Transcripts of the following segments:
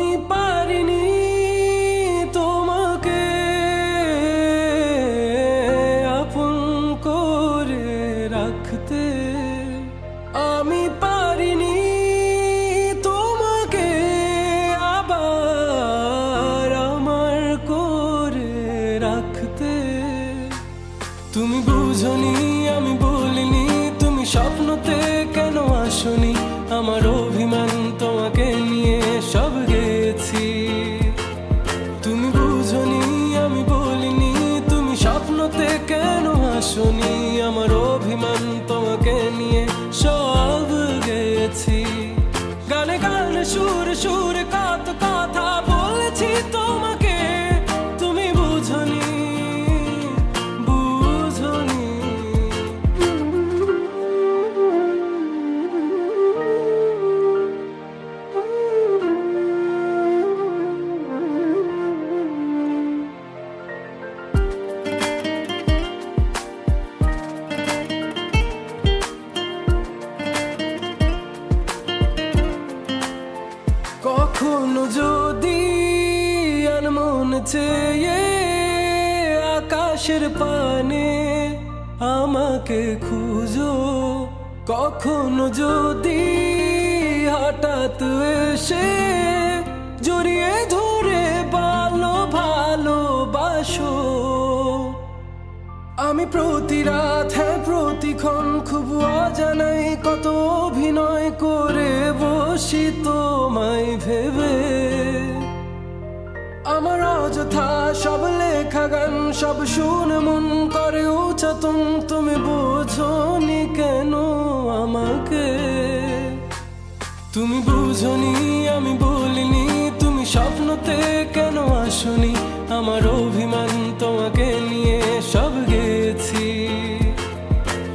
আমি পারিনি তোমাকে আপন করে রাখতে। আমি পারিনি তোমাকে আবার আমার করে রাখতে। তুমি বুঝনি, আমি বলিনি, তুমি স্বপ্নতে কেন আসনি? আমার অভিমান তোমাকে নিয়ে সব গেছি গানে গানে সুর সুর কত কথা আনমন চেয়ে আকাশের পানে আমাকে খুঁজো। কখনো যদি হঠাৎ এসে জড়িয়ে ধরে ভালো ভালোবাসো আমি প্রতি রাত হ্যাঁ প্রতিক্ষণ খুব অজানাই কত অভিনয় করে বসি তোমায় ভেবে। অযথা সব লেখা গান, সব শুনে মন করে উচাতন। তুমি বোঝনি কেন আমাকে? তুমি বুঝনি, আমি বলিনি। তুমি স্বপ্নতে কেন আসনি? আমার অভিমান তোমাকে নিয়ে সব গেছি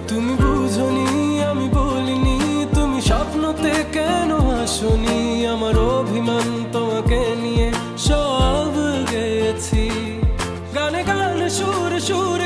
তুমি বুঝনি, আমি বলিনি। তুমি স্বপ্নতে কেন আসনি? সুর